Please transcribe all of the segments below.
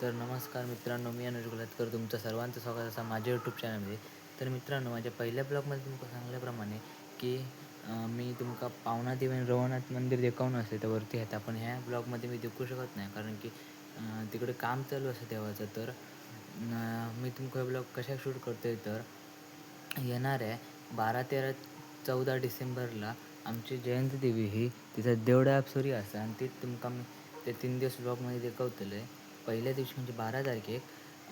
तर नमस्कार मित्रांनो मी अनुज गुलातकर तुमचं सर्वांचं स्वागत असा माझ्या यूट्यूब चॅनलमध्ये तर मित्रांनो माझ्या पहिल्या ब्लॉगमध्ये तुमका सांगल्याप्रमाणे की मी तुमका पावना देवी आणि रवनाथ मंदिर देखावून असते तर वरती आहेत पण ह्या ब्लॉगमध्ये मी देखू शकत नाही कारण की तिकडे काम चालू असतं देवाचं. तर मी मी तुमका ब्लॉग कशा शूट करतोय तर येणार आहे बारा तेरा चौदा डिसेंबरला आमची जयंती देवी ही तिचा देवडा अप्सरी असा आणि ती तुमका मी ते तीन दिवस ब्लॉगमध्ये दाखवतले पहिल्या दिवशी म्हणजे बारा तारखेक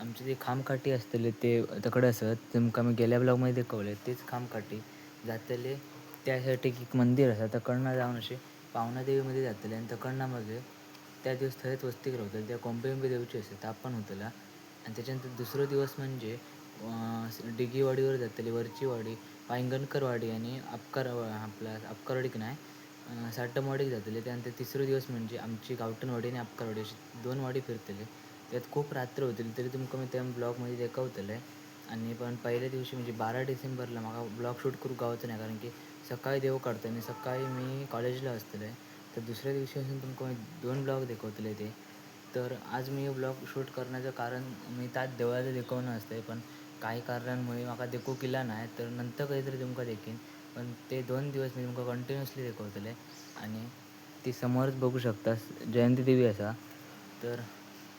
आमची जी खामकाठी असतले ते तकडे असत तुमका मी गेल्या ब्लॉगमध्ये दाखवले तेच खामकाठी जातले. त्यासाठी एक मंदिर आसा तकडनं जाऊन असे पावना देवीमध्ये जातले आणि तकडनं त्या दिवस थंयच वस्ती रावतले त्या कोंबे देवीची असते तापण होतला. आणि त्याच्यानंतर दुसरो दिवस म्हणजे डिगीवाडीवर जातली वरची वाडी पायंगणकरवाडी आणि अपकार आपला अपकारवाडीक नाही? साठ वाडीक जातले. त्यानंतर तिसरो दिवस म्हणजे आमची गावठणवाडी आणि अपकारवाडी अशी दोन वाडी फिरतले. त्यात खूप रात्र होतली तरी तुमका मी त्या ब्लॉगमध्ये दाखवतले आणि पण पहिल्या दिवशी म्हणजे बारा डिसेंबरला मला ब्लॉग शूट करू गावचं नाही कारण की सकाळी देव काढतो आणि सकाळी मी कॉलेजला असतले तर दुसऱ्या दिवशी असून तुमका मी दोन ब्लॉग दाखवतले ते. तर आज मी ब्लॉग शूट करण्याचं कारण मी त्यात देवळाचं देखवणं असते पण काही कारणांमुळे म्हाका देखू केला नाही. तर नंतर काहीतरी तुमका देखीन. पण ते दोन दिवस मी तुमकां कंटिन्युअसली दाखवतले आणि ती समोरच बघू शकता जयंती देवी असा. तर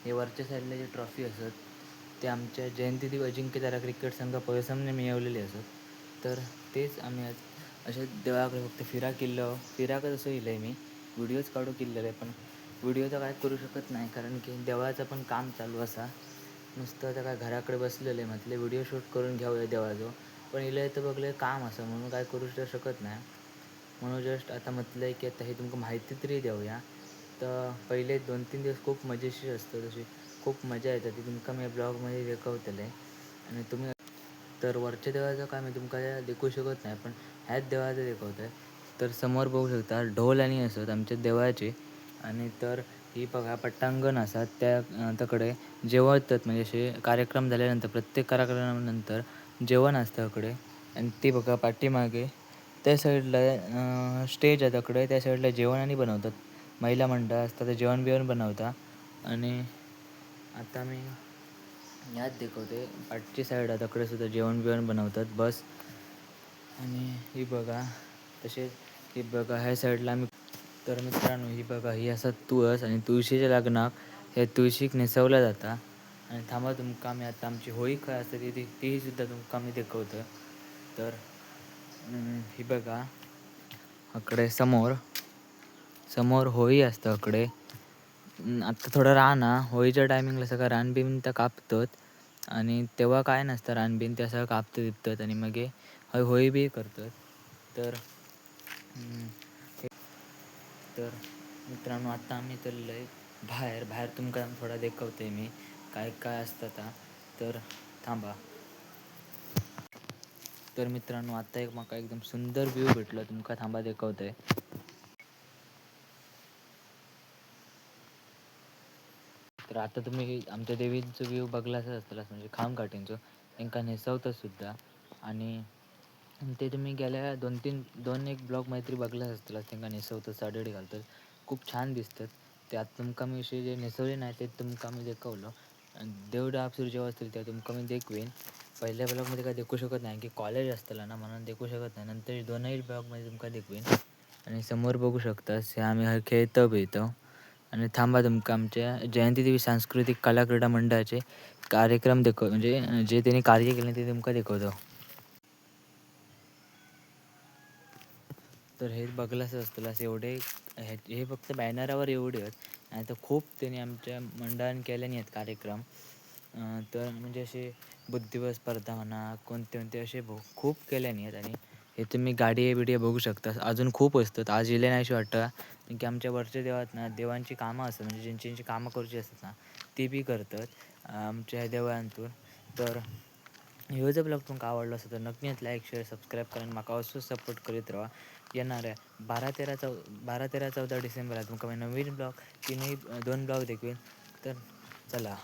हे वरच्या साईडला जे ट्रॉफी असत ते आमच्या जयंती देवी अजिंक्य तारा क्रिकेट संघ पयसमने मिळवलेले असत. तर तेच आम्ही आज असे देवाकडे फक्त फिरा किल्लो फिराकच असं येईल आहे मी. व्हिडिओज काढू किल्लेलं आहे पण व्हिडिओ तर काय करू शकत नाही कारण की देवाचं पण काम चालू असा. नुसतं आता काय घराकडे बसलेलं आहे म्हटले व्हिडिओ शूट करून घ्यावं हो, देवाचं पण इला इथं बघलं काम असं म्हणून काय करू शकत नाही. म्हणून जस्ट आता म्हटलं आहे की आता हे तुमका माहिती तरी देऊया. तर पहिले दोन तीन दिवस खूप मजेशीर असतं तशी. खूप मजा येते. ती तुमका मी ब्लॉगमध्ये दाखवतले आणि तुम्ही तर वरच्या देवाचं काय मी तुमका देखू शकत नाही पण ह्याच देवाचं दाखवत आहे तर समोर बघू शकता ढोल आणि असत आमच्या देवाचे. आणि तर ही बघा पट्टांगण असतात त्या तकडे जेवतात म्हणजे असे कार्यक्रम झाल्यानंतर प्रत्येक कार्यक्रमानंतर जेवण असतं इकडे आणि ती बघा पाठीमागे. त्या साईडला स्टेज आहे तकडे. त्या साईडला जेवण आणि बनवतात. महिला मंडळ असतात ते जेवण बिवण बनवता आणि आता मी यात दाखवते. पाठची साईड आहे तकडे सुद्धा जेवण बिवण बनवतात बस. आणि ही बघा तसेच ही बघा ह्या साईडला आम्ही तर मित्रांनो ही बघा ही असा तुळस आणि तुळशीच्या लग्नाक हे तुळशीक नेसवल्या जाता. आणि थांबा तुमका आम्ही आता आमची होळी काय असते ती ती- तीही सुद्धा तुमका आम्ही दाखवतं. तर ही बघा. अकडे समोर. समोर होळी असतं अकडे. आत्ता थोडं रान हा. होळीच्या टायमिंगला सगळं रान तर कापतात. आणि तेव्हा काय नसतं रान ते सगळं कापतं दिपतात आणि मग हय होळी बी करतात. तर तर मित्रांनो आत्ता आम्ही चाललो आहे बाहेर. बाहेर तुमकां थोडा दाखवते मी. काय काय असतं तर थांबा. तर मित्रांनो आता एक माका एकदम सुंदर व्ह्यू भेटलो तुमका. थांबा दाखवतंय. तर आता तुम्ही आमच्या देवीचं व्ह्यू बघलाच असतलाच म्हणजे खामकाठींचं त्यांका नेसवतात सुद्धा. आणि ते तुम्ही गेल्या दोन तीन दोन एक ब्लॉग मैत्री बघलाच असतलाच त्यांना नेसवतं साडेडी घालतात. खूप छान दिसतात. त्यात तुमका मी असे जे नेसवले नाही ते तुमका मी दाखवलं. देवडा आपसूर जेव्हा असतील तेव्हा तुमका मी देखवेन. पहिल्या ब्लॉगमध्ये काय देखू शकत नाही की कॉलेज असतला ना म्हणून देखू शकत नाही. नंतर दोनही ब्लॉगमध्ये तुमका देखवेन? आणि समोर बघू शकता हे आम्ही हर खेळतो बिळतो आणि थांबा तुमका आमच्या जयंती देवी सांस्कृतिक कला क्रीडा मंडळाचे कार्यक्रम दाखव म्हणजे जे त्यांनी कार्य केले ते तुमका दाखवतो. तर हे बघलाच असतं एवढे हे हे फक्त बॅनरावर एवढे आहेत. आणि तर खूप त्यांनी आमच्या मंडळाने केल्याने आहेत कार्यक्रम. तर म्हणजे असे बुद्धिबळ स्पर्धा म्हणा कोणते कोणते असे भो खूप केल्याने आहेत. आणि हे तुम्ही गाडी बिडी बघू शकता. अजून खूप असतात. आज इले नाही वाटतं. की आमच्या वरच्या देवात ना देवांची कामं असतात. म्हणजे ज्यांची ज्यांची कामं करूची असतात ना ती बी करतात आमच्या ह्या देवळांतून. तर ह्यो जर ब्लॉग तुमकां आवडलो आसा तर नक्कीच लायक शेअर सबस्क्राईब करून म्हाका असो सपोर्ट करीत रावा येणाऱ्या बारा तेरा चौ बारा तेरा चौदा डिसेंबरात तुमकां मी नवीन ब्लॉग तीनही दोन ब्लॉग देखील. तर चला.